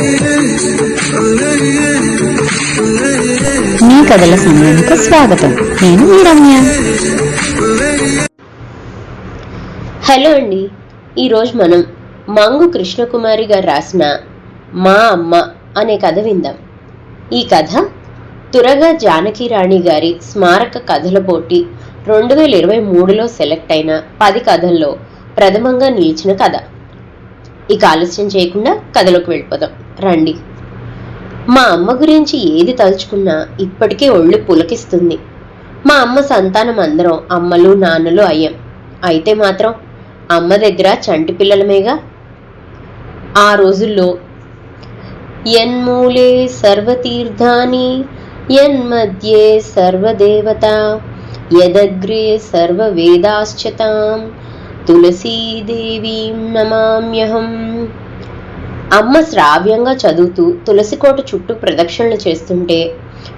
మీ కథల సమయానికి స్వాగతం. నేను మీ రమ్య. హలో అండి. ఈరోజు మనం మంగు కృష్ణకుమారి గారు రాసిన మా అమ్మ అనే కథ విందాం. ఈ కథ తురగా జానకి రాణి గారి స్మారక కథల పోటీ రెండు వేల ఇరవై మూడులో సెలెక్ట్ అయిన పది కథల్లో ప్రథమంగా నిలిచిన కథ. ఇక ఆలస్యం చేయకుండా కథలోకి వెళ్ళిపోదాం. రండి. మా అమ్మ గురించి ఏది తలుచుకున్నా ఇప్పటికే ఒళ్ళు పులకిస్తుంది. మా అమ్మ సంతానం అందరం అమ్మలు నాన్నలు అయ్యాం. అయితే మాత్రం అమ్మ దగ్గర చంటి పిల్లలమేగా? ఆ రోజుల్లో యన్మూలే సర్వతీర్థాని యన్మధ్యే సర్వదేవత యదగ్రే సర్వవేదాశ్చతాం తులసీదేవీం నమామ్యహం. అమ్మ శ్రావ్యంగా చదువుతూ తులసికోట చుట్టూ ప్రదక్షిణలు చేస్తుంటే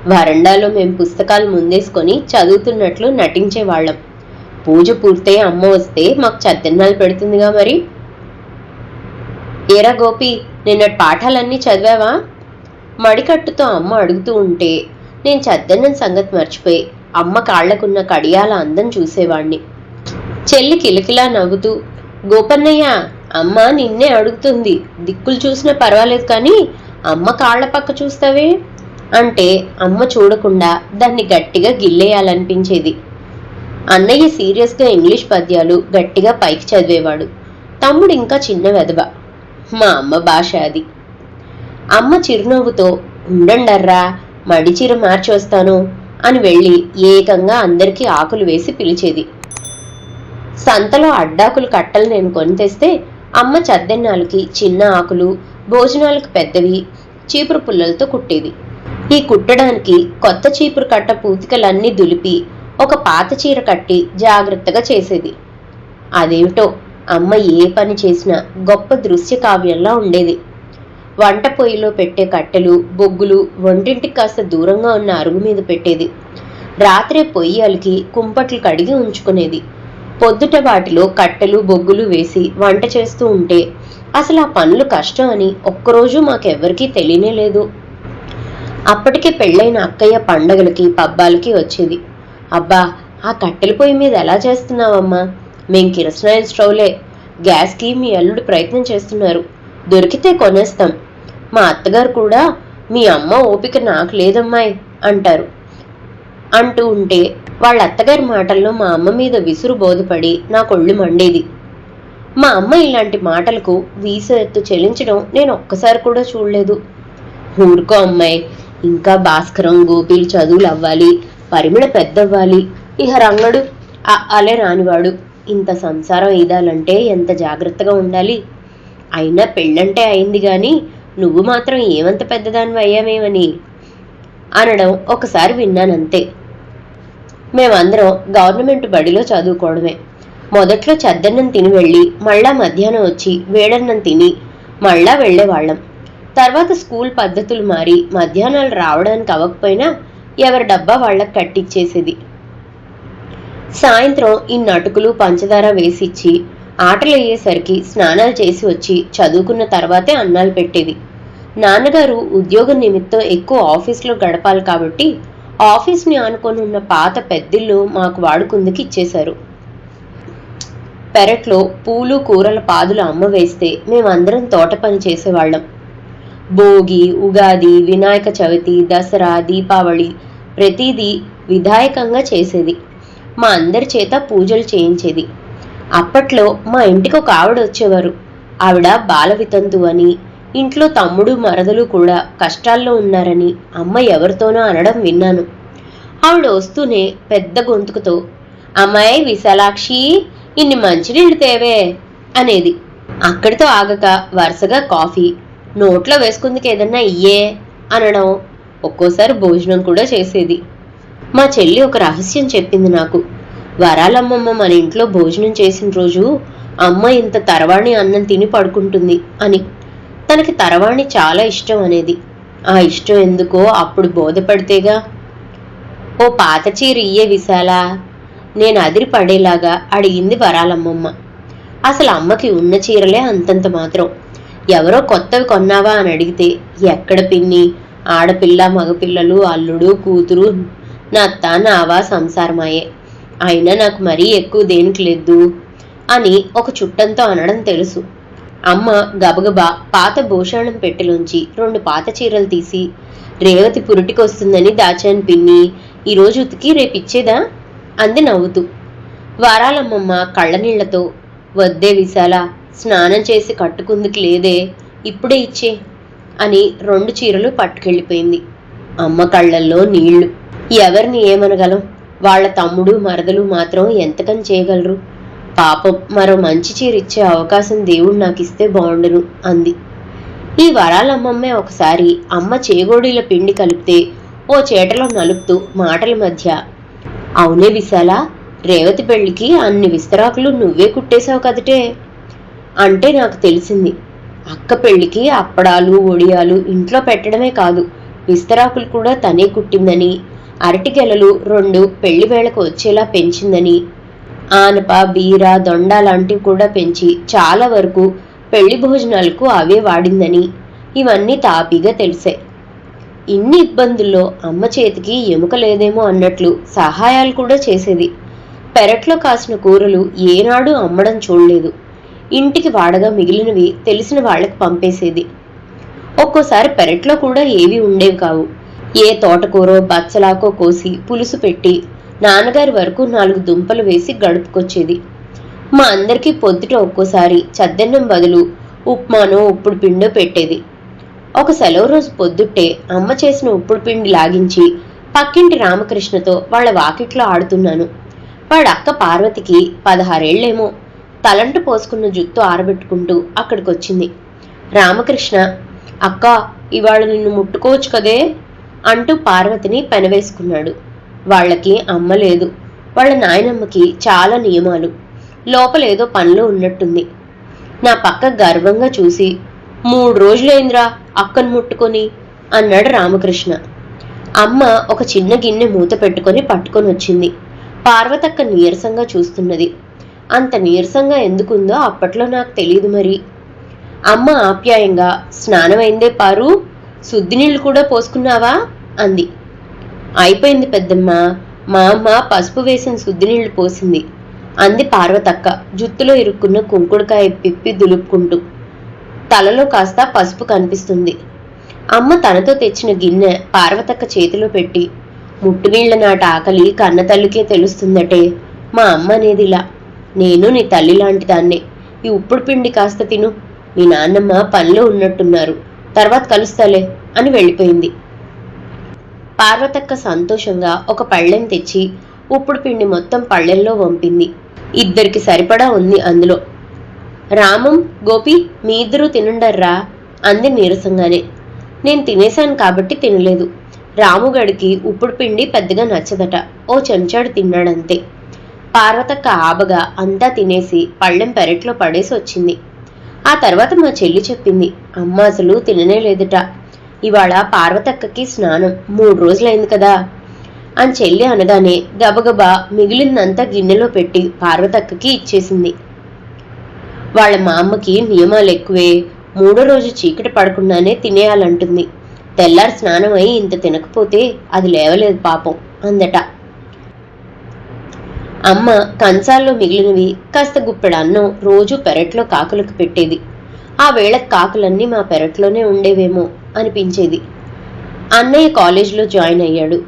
వరండాలో మేము పుస్తకాలు ముందేసుకొని చదువుతున్నట్లు నటించేవాళ్ళం. పూజ పూర్తయి అమ్మ వస్తే మాకు చద్దన్నాలు పెడుతుందిగా మరి. ఏరా గోపి నిన్నటి పాఠాలన్నీ చదివావా? మడికట్టుతో అమ్మ అడుగుతూ ఉంటే నేను చద్దన్నం సంగతి మర్చిపోయి అమ్మ కాళ్ళకున్న కడియాల అందం చూసేవాణ్ణి. చెల్లి కిలకిలా నవ్వుతూ గోపన్నయ్య అమ్మ నిన్నే అడుగుతుంది దిక్కులు చూసినా పర్వాలేదు కానీ అమ్మ కాళ్ళ పక్క చూస్తావే? అంటే అమ్మ చూడకుండా దాన్ని గట్టిగా గిల్లేయాలనిపించేది. అన్నయ్య సీరియస్గా ఇంగ్లీష్ పద్యాలు గట్టిగా పైకి చదివేవాడు. తమ్ముడు ఇంకా చిన్న వెదవ మా అమ్మ భాష అది. అమ్మ చిరునవ్వుతో ఉండండర్రా మడి చీర మార్చి వస్తాను అని వెళ్ళి ఏకంగా అందరికీ ఆకులు వేసి పిలిచేది. సంతలో అడ్డాకులు కట్టలు నేను కొని తెస్తే అమ్మ చద్దెన్నాలకి చిన్న ఆకులు భోజనాలకు పెద్దవి చీపురు పుల్లలతో కుట్టేది. ఈ కుట్టడానికి కొత్త చీపురు కట్ట పూతికలన్నీ దులిపి ఒక పాత చీర కట్టి జాగ్రత్తగా చేసేది. అదేమిటో అమ్మ ఏ పని చేసినా గొప్ప దృశ్య కావ్యంలా ఉండేది. వంట పొయ్యిలో పెట్టే కట్టెలు బొగ్గులు వంటింటికి కాస్త దూరంగా ఉన్న అరుగు మీద పెట్టేది. రాత్రే పొయ్యి అలికి కుంపట్లు కడిగి ఉంచుకునేది. పొద్దుట వాటిలో కట్టెలు బొగ్గులు వేసి వంట చేస్తూ ఉంటే అసలు ఆ పనులు కష్టం అని ఒక్కరోజు మాకెవ్వరికీ తెలియనే లేదు. అప్పటికే పెళ్ళైన అక్కయ్య పండగలకి పబ్బాలకి వచ్చేది. అబ్బా ఆ కట్టెల పొయ్యి మీద ఎలా చేస్తున్నావమ్మా? మేం కిరసనాయిల్ స్టవ్లే. గ్యాస్కి మీ అల్లుడు ప్రయత్నం చేస్తున్నారు. దొరికితే కొనేస్తాం. మా అత్తగారు కూడా మీ అమ్మ ఓపిక నాకు లేదమ్మాయి అంటారు. అంటూ ఉంటే వాళ్ళ అత్తగారి మాటల్లో మా అమ్మ మీద విసురు బోధపడి నా కొళ్ళు మండేది. మా అమ్మ ఇలాంటి మాటలకు వీస ఎత్తు చెల్లించడం నేను ఒక్కసారి కూడా చూడలేదు. ఊరుకో అమ్మాయి ఇంకా భాస్కరం గోపీలు చదువులు అవ్వాలి పరిమిళ పెద్దవ్వాలి ఇహ రంగడు అలే రానివాడు ఇంత సంసారం ఈదాలంటే ఎంత జాగ్రత్తగా ఉండాలి? అయినా పెళ్ళంటే అయింది కానీ నువ్వు మాత్రం ఏమంత పెద్దదానివి అయ్యామేమని అనడం ఒకసారి విన్నానంతే. మేమందరం గవర్నమెంట్ బడిలో చదువుకోవడమే. మొదట్లో చద్దన్నం తిని వెళ్ళి మళ్ళా మధ్యాహ్నం వచ్చి వేడన్నం తిని మళ్ళా వెళ్ళేవాళ్ళం. తర్వాత స్కూల్ పద్ధతులు మారి మధ్యాహ్నాలు రావడానికి అవ్వకపోయినా ఎవరి డబ్బా వాళ్ళకి కట్టిచ్చేసేది. సాయంత్రం ఈ నటుకులు పంచదార వేసిచ్చి ఆటలు అయ్యేసరికి స్నానాలు చేసి వచ్చి చదువుకున్న తర్వాతే అన్నాలు పెట్టేది నాన్నగారు ఉద్యోగం నిమిత్తం ఎక్కువ ఆఫీస్లో గడపాలి కాబట్టి ఆఫీస్ని ఆనుకొని ఉన్న పాత పెద్దిల్లు మాకు వాడుకుందుకు ఇచ్చేశారు. పెరట్లో పూలు కూరల పాదులు అమ్మ వేస్తే మేమందరం తోట పని చేసేవాళ్ళం. భోగి ఉగాది వినాయక చవితి దసరా దీపావళి ప్రతిదీ విధాయకంగా చేసేది. మా అందరి చేత పూజలు చేయించేది. అప్పట్లో మా ఇంటికి ఒక ఆవిడ వచ్చేవారు. ఆవిడ బాల వితంతు అని ఇంట్లో తమ్ముడు మరదలు కూడా కష్టాల్లో ఉన్నారని అమ్మ ఎవరితోనో అనడం విన్నాను. ఆవిడ వస్తూనే పెద్ద గొంతుకుతో అమ్మాయి విశాలాక్షి ఇన్ని మంచినీళ్ళు తేవే అనేది. అక్కడితో ఆగక వరుసగా కాఫీ నోట్లో వేసుకుందుకు ఏదన్నా ఇయ్యే అనడం ఒక్కోసారి భోజనం కూడా చేసేది. మా చెల్లి ఒక రహస్యం చెప్పింది నాకు. వరాలమ్మమ్మ మన ఇంట్లో భోజనం చేసిన రోజు అమ్మ ఇంత తరవాణి అన్నం తిని పడుకుంటుంది అని. తనకి తరవాణి చాలా ఇష్టం అనేది. ఆ ఇష్టం ఎందుకో అప్పుడు బోధపడితేగా ఓ పాత చీర ఇయ్యే విశాలా నేను అదిరి పడేలాగా అడిగింది వరాలమ్మమ్మ. అసలు అమ్మకి ఉన్న చీరలే అంతంత మాత్రం. ఎవరో కొత్తవి కొన్నావా? అని అడిగితే ఎక్కడ పిన్ని? ఆడపిల్ల మగపిల్లలు అల్లుడు కూతురు నా అత్త నావా సంసారమాయే. అయినా నాకు మరీ ఎక్కువ దేనికి లేదు అని ఒక చుట్టంతో అనడం తెలుసు. అమ్మ గబగబా పాత భూషాణం పెట్టెలోంచి రెండు పాత చీరలు తీసి రేవతి పురిటికొస్తుందని దాచాను పిన్ని ఈరోజు ఉతికి రేపు ఇచ్చేదా అంది నవ్వుతూ. వారాలమ్మమ్మ కళ్ళనీళ్ళతో వద్దే విశాల స్నానం చేసి కట్టుకుందుకు లేదే ఇప్పుడే ఇచ్చే అని రెండు చీరలు పట్టుకెళ్ళిపోయింది. అమ్మ కళ్ళల్లో నీళ్ళు. ఎవరిని ఏమనగలం? వాళ్ళ తమ్ముడు మరదలు మాత్రం ఎంతకని చేయగలరు? పాపం మరో మంచి చీర ఇచ్చే అవకాశం దేవుడు నాకు ఇస్తే బాగుండును అంది. ఈ వరాలమ్మమ్మే ఒకసారి అమ్మ చేగోడీల పిండి కలిపితే ఓ చేటలో నలుపుతూ మాటల మధ్య అవునే విశాల రేవతి పెళ్ళికి అన్ని విస్తరాకులు నువ్వే కుట్టేశావు కదటే. అంటే నాకు తెలిసింది అక్క పెళ్ళికి అప్పడాలు ఒడియాలు ఇంట్లో పెట్టడమే కాదు విస్తరాకులు కూడా తనే కుట్టిందని అరటికెలలు రెండు పెళ్ళి వేళకు వచ్చేలా పెంచిందని ఆనప బీర దొండ లాంటివి కూడా పెంచి చాలా వరకు పెళ్ళి భోజనాలకు అవే వాడిందని. ఇవన్నీ తాపీగా తెలిసాయి. ఇన్ని ఇబ్బందుల్లో అమ్మ చేతికి ఎముక లేదేమో అన్నట్లు సహాయాలు కూడా చేసేది. పెరట్లో కాసిన కూరలు ఏనాడు అమ్మడం చూడలేదు. ఇంటికి వాడగా మిగిలినవి తెలిసిన వాళ్ళకి పంపేసేది. ఒక్కోసారి పెరట్లో కూడా ఏవి ఉండేవి కావు. ఏ తోటకూరో బచ్చలాకో కోసి పులుసు పెట్టి నాన్నగారి వరకు నాలుగు దుంపలు వేసి గడుపుకొచ్చేది. మా అందరికీ పొద్దుట ఒక్కోసారి చద్దన్నం బదులు ఉప్మానో ఉప్పుడు పిండో పెట్టేది. ఒక సెలవు రోజు పొద్దుట్టే అమ్మ చేసిన ఉప్పుడు పిండి లాగించి పక్కింటి రామకృష్ణతో వాళ్ళ వాకిట్లో ఆడుతున్నాను. వాడి అక్క పార్వతికి పదహారేళ్ళేమో. తలంటు పోసుకున్న జుత్తు ఆరబెట్టుకుంటూ అక్కడికొచ్చింది. రామకృష్ణ అక్క ఇవాళ నిన్ను ముట్టుకోవచ్చు కదే? అంటూ పార్వతిని పెనవేసుకున్నాడు. వాళ్ళకి అమ్మ లేదు. వాళ్ళ నాయనమ్మకి చాలా నియమాలు. లోపలేదో పనిలో ఉన్నట్టుంది. నా పక్క గర్వంగా చూసి మూడు రోజులైందిరా అక్కను ముట్టుకొని అన్నాడు రామకృష్ణ. అమ్మ ఒక చిన్న గిన్నె మూత పెట్టుకొని పట్టుకొని వచ్చింది. పార్వతక్క నీరసంగా చూస్తున్నది. అంత నీరసంగా ఎందుకుందో అప్పట్లో నాకు తెలియదు మరి. అమ్మ ఆప్యాయంగా స్నానమైందే పారు శుద్ధి నీళ్ళు కూడా పోసుకున్నావా? అంది. అయిపోయింది పెద్దమ్మ. మా అమ్మ పసుపు వేసిన శుద్ధి నీళ్ళు పోసింది. అంది పార్వతక్క. జుత్తులో ఇరుక్కున్న కుంకుడుకాయ పిప్పి దులుపుకుంటూ. తలలో కాస్త పసుపు కనిపిస్తుంది. అమ్మ తనతో తెచ్చిన గిన్నె పార్వతక్క చేతిలో పెట్టి ముట్టునీళ్ళ నాట ఆకలి కన్న తల్లికే తెలుస్తుందటే. మా అమ్మ అనేది ఇలా. నేను నీ తల్లి లాంటి దాన్నే. ఈ ఉప్పుడు పిండి కాస్త తిను. మీ నాన్నమ్మ పనిలో ఉన్నట్టున్నారు. తర్వాత కలుస్తాలే అని వెళ్ళిపోయింది. పార్వతక్క సంతోషంగా ఒక పళ్ళెం తెచ్చి ఉప్పుడు పిండి మొత్తం పళ్ళెల్లో వంపింది. ఇద్దరికి సరిపడా ఉంది అందులో. రామం గోపి మీ ఇద్దరూ తినుండర్రా? అంది నీరసంగానే. నేను తినేశాను కాబట్టి తినలేదు. రాముగడికి ఉప్పుడు పిండి పెద్దగా నచ్చదట. ఓ చెంచాడు తిన్నాడంతే. పార్వతక్క ఆబగా అంతా తినేసి పళ్ళెం పెరట్లో పడేసి వచ్చింది ఆ తర్వాత మా చెల్లి చెప్పింది అమ్మ అసలు తిననే లేదుట. ఇవాళ పార్వతక్కకి స్నానం. మూడు రోజులైంది కదా. అని చెల్లి అనగానే గబగబా మిగిలిందంతా గిన్నెలో పెట్టి పార్వతక్కకి ఇచ్చేసింది. వాళ్ళ మా అమ్మకి నియమాలు ఎక్కువే. మూడో రోజు చీకటి పడకుండానే తినేయాలంటుంది. తెల్లారి స్నానం అయి ఇంత తినకపోతే అది లేవలేదు పాపం అందట. అమ్మ కంచాల్లో మిగిలినవి కాస్త గుప్పెడు అన్నం రోజు పెరట్లో కాకులకు పెట్టేది. ఆ వేళ కాకులన్నీ మా పెరట్లోనే ఉండేవేమో. అనిపించేది. అన్నయ్య కాలేజీలో జాయిన్ అయ్యాడు.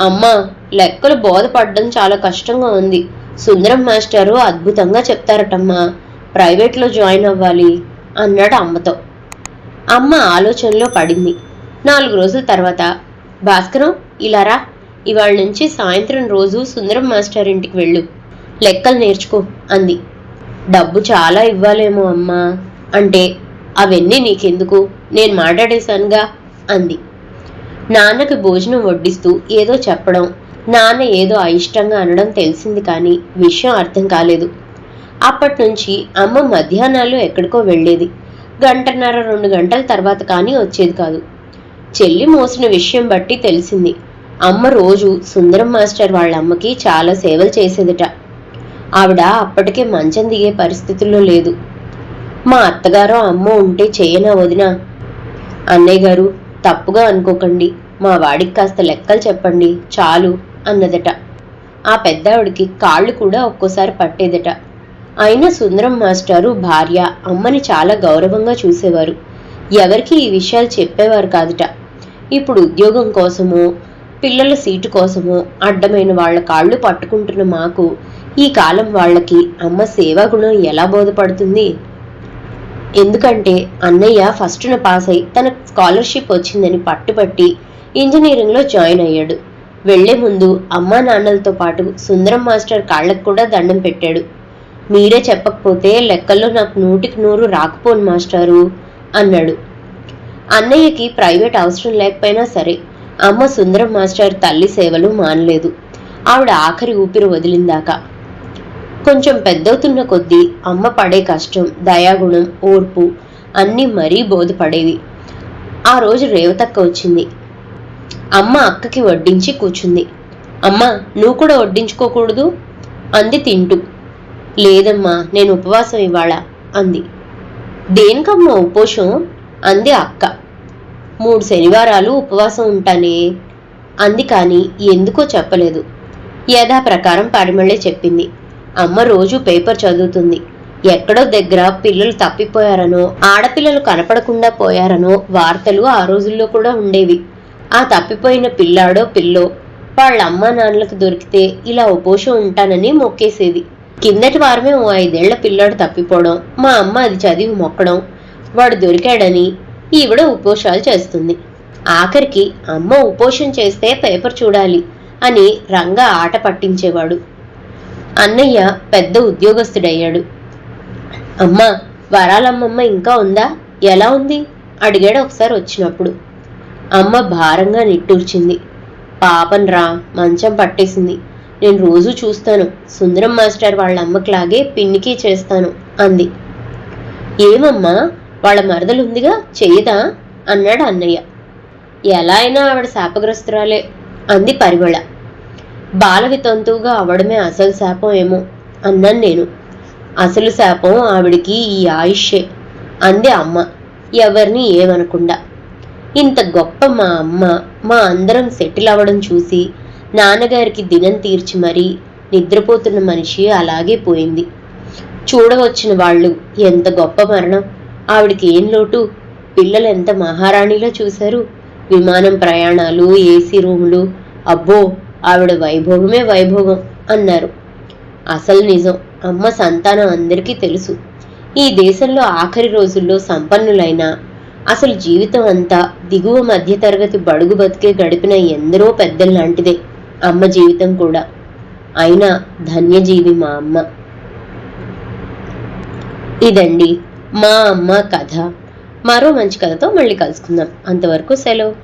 అమ్మ లెక్కలు బోధపడడం చాలా కష్టంగా ఉంది. సుందరం మాస్టారు అద్భుతంగా చెప్తారటమ్మా. ప్రైవేట్లో జాయిన్ అవ్వాలి అన్నాడు అమ్మతో. అమ్మ ఆలోచనలో పడింది. నాలుగు రోజుల తర్వాత భాస్కరం ఇలారా ఇవాళ నుంచి సాయంత్రం రోజు సుందరం మాస్టర్ ఇంటికి వెళ్ళు. లెక్కలు నేర్చుకో అంది. డబ్బు చాలా ఇవ్వాలేమో అమ్మా. అంటే అవన్నీ నీకెందుకు? నేను మాట్లాడేశానుగా అంది. నాన్నకి భోజనం వడ్డిస్తూ ఏదో చెప్పడం నాన్న ఏదో అయిష్టంగా అనడం తెలిసింది కానీ విషయం అర్థం కాలేదు. అప్పటి నుంచి అమ్మ మధ్యాహ్నాలు ఎక్కడికో వెళ్ళేది. గంటన్నర రెండు గంటల తర్వాత కానీ వచ్చేది కాదు. చెల్లి మోసిన విషయం బట్టి తెలిసింది. అమ్మ రోజు సుందరం మాస్టర్ వాళ్ళ అమ్మకి చాలా సేవలు చేసేదట. ఆవిడ అప్పటికే మంచం దిగే పరిస్థితుల్లో లేదు. మా అత్తగారో అమ్మ ఉంటే చేయనా వదినా? అన్నయ్య గారు తప్పుగా అనుకోకండి. మా వాడికి కాస్త లెక్కలు చెప్పండి. చాలు అన్నదట. ఆ పెద్దావిడికి కాళ్ళు కూడా ఒక్కోసారి పట్టేదట. అయినా సుందరం మాస్టారు భార్య అమ్మని చాలా గౌరవంగా చూసేవారు. ఎవరికి ఈ విషయాలు చెప్పేవారు కాదుట. ఇప్పుడు ఉద్యోగం కోసమో పిల్లల సీటు కోసమో అడ్డమైన వాళ్ళ కాళ్ళు పట్టుకుంటున్న మాకు ఈ కాలం వాళ్ళకి అమ్మ సేవా గుణం ఎలా బోధపడుతుంది? ఎందుకంటే అన్నయ్య ఫస్ట్న పాస్ అయి తన స్కాలర్షిప్ వచ్చిందని పట్టుబట్టి ఇంజనీరింగ్లో జాయిన్ అయ్యాడు. వెళ్ళే ముందు అమ్మా నాన్నలతో పాటు సుందరం మాస్టర్ కాళ్ళకు కూడా దండం పెట్టాడు. మీరే చెప్పకపోతే లెక్కల్లో నాకు నూటికి నూరు రాకపోను మాస్టారు అన్నాడు. అన్నయ్యకి ప్రైవేట్ అవసరం లేకపోయినా సరే అమ్మ సుందరం మాస్టర్ తల్లి సేవలు మానలేదు. ఆవిడ ఆఖరి ఊపిరి వదిలిందాకా కొంచెం పెద్దవుతున్న కొద్దీ అమ్మ పడే కష్టం దయాగుణం ఓర్పు అన్నీ మరీ బోధపడేవి. ఆ రోజు రేవతక్క వచ్చింది. అమ్మ అక్కకి వడ్డించి కూర్చుంది. అమ్మ నువ్వు కూడా వడ్డించుకోకూడదు? అంది తింటూ. లేదమ్మా నేను ఉపవాసం ఇవాళ అంది. దేనికమ్మ ఉపోషం అంది అక్క. మూడు శనివారాలు ఉపవాసం ఉంటానే? అంది కానీ ఎందుకో చెప్పలేదు. యథాప్రకారం పరిమళ్ళే చెప్పింది. అమ్మ రోజు పేపర్ చదువుతుంది. ఎక్కడో దగ్గర పిల్లలు తప్పిపోయారనో ఆడపిల్లలు కనపడకుండా పోయారనో వార్తలు ఆ రోజుల్లో కూడా ఉండేవి. ఆ తప్పిపోయిన పిల్లాడో పిల్లో వాళ్ళ అమ్మా నాన్నలకు దొరికితే ఇలా ఉపోషం ఉంటానని మొక్కేసేది. కిందటి వారమే ఓ ఐదేళ్ళ పిల్లాడు తప్పిపోవడం మా అమ్మ అది చదివి మొక్కడం వాడు దొరికాడని ఈవిడ ఉపోషాలు చేస్తుంది. ఆఖరికి అమ్మ ఉపోషం చేస్తే పేపర్ చూడాలి అని రంగా ఆట పట్టించేవాడు. అన్నయ్య పెద్ద ఉద్యోగస్తుడయ్యాడు. అమ్మా వరాలమ్మమ్మ ఇంకా ఉందా? ఎలా ఉంది? అడిగాడు ఒకసారి వచ్చినప్పుడు. అమ్మ భారంగా నిట్టూర్చింది. పాపం రా మంచం పట్టేసింది. నేను రోజు చూస్తాను. సుందరం మాస్టర్ వాళ్ళ అమ్మకిలాగే పిన్నికి చేస్తాను అంది. ఏమమ్మా వాళ్ళ మరదలుందిగా? చెయ్యదా అన్నాడు అన్నయ్య. ఎలా అయినా ఆవిడ శాపగ్రస్తురాలే అంది పరిమళ. బాల వితంతువుగా అవడమే అసలు శాపం ఏమో అన్నాను నేను. అసలు శాపం ఆవిడికి ఈ ఆయుష్యే అంది అమ్మ. ఎవరిని ఏమనకుండా. ఇంత గొప్ప మా అమ్మ మా అందరం సెటిల్ అవ్వడం చూసి నాన్నగారికి దినం తీర్చి మరీ నిద్రపోతున్న మనిషి అలాగే పోయింది. చూడవచ్చిన వాళ్ళు ఎంత గొప్ప మరణం. ఆవిడికి ఏం లోటు? పిల్లలు ఎంత మహారాణిలో చూశారు? విమానం ప్రయాణాలు ఏసీ రూములు అబ్బో! ఆవిడ వైభోగమే వైభోగం అన్నారు. అసలు నిజం అమ్మ సంతానం అందరికీ తెలుసు. ఈ దేశంలో ఆఖరి రోజుల్లో సంపన్నులైన అసలు జీవితం అంతా దిగువ మధ్యతరగతి బడుగు బతికే గడిపిన ఎందరో పెద్దల్లాంటిదే అమ్మ జీవితం కూడా. అయినా ధన్యజీవి మా అమ్మ. ఇదండి మా అమ్మ కథ. మరో మంచి కథతో మళ్ళీ కలుసుకుందాం. అంతవరకు సెలవు.